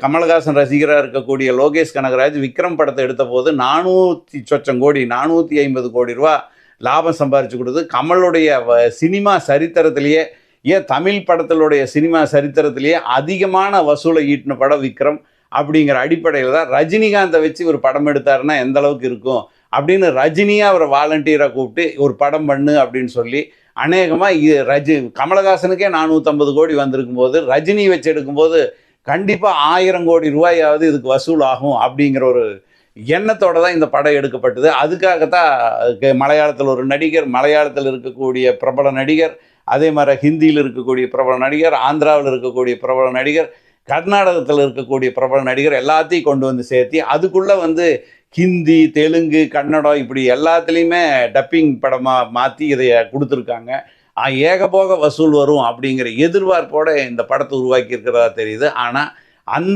கமலஹாசன் ரசிகராக இருக்கக்கூடிய லோகேஷ் கனகராஜ் விக்ரம் படத்தை எடுத்த போது நானூற்றி சொச்சம் கோடி நானூற்றி ஐம்பது கோடி ரூபா லாபம் சம்பாரிச்சு கொடுத்து கமலுடைய வ- சினிமா சரித்திரத்திலேயே ஏன் தமிழ் படத்தினுடைய சினிமா சரித்திரத்திலேயே அதிகமான வசூலை ஈட்டின படம் விக்ரம் அப்படிங்கிற அடிப்படையில் தான் ரஜினிகாந்தை வச்சு ஒரு படம் எடுத்தாருன்னா எந்த அளவுக்கு இருக்கும் அப்படின்னு ரஜினியை அவரை வாலண்டியராக கூப்பிட்டு ஒரு படம் பண்ணு அப்படின்னு சொல்லி அநேகமாக இது ரஜி கமலஹாசனுக்கே நானூற்றம்பது கோடி வந்திருக்கும் போது ரஜினி வச்சு எடுக்கும்போது கண்டிப்பாக ஆயிரம் கோடி ரூபாயாவது இதுக்கு வசூல் ஆகும் அப்படிங்கிற ஒரு எண்ணத்தோடு தான் இந்த படம் எடுக்கப்பட்டது. அதுக்காகத்தான் மலையாளத்தில் ஒரு நடிகர் மலையாளத்தில் இருக்கக்கூடிய பிரபல நடிகர் அதே மாதிரி ஹிந்தியில் இருக்கக்கூடிய பிரபல நடிகர் ஆந்திராவில் இருக்கக்கூடிய பிரபல நடிகர் கர்நாடகத்தில் இருக்கக்கூடிய பிரபல நடிகர் எல்லாத்தையும் கொண்டு வந்து சேர்த்தி அதுக்குள்ளே வந்து ஹிந்தி தெலுங்கு கன்னடம் இப்படி எல்லாத்துலேயுமே டப்பிங் படமாக மாற்றி இதை கொடுத்துருக்காங்க. ஏகபோக வசூல் வரும் அப்படிங்கிற எதிர்பார்ப்போட இந்த படத்தை உருவாக்கி இருக்கிறதா தெரியுது. ஆனால் அந்த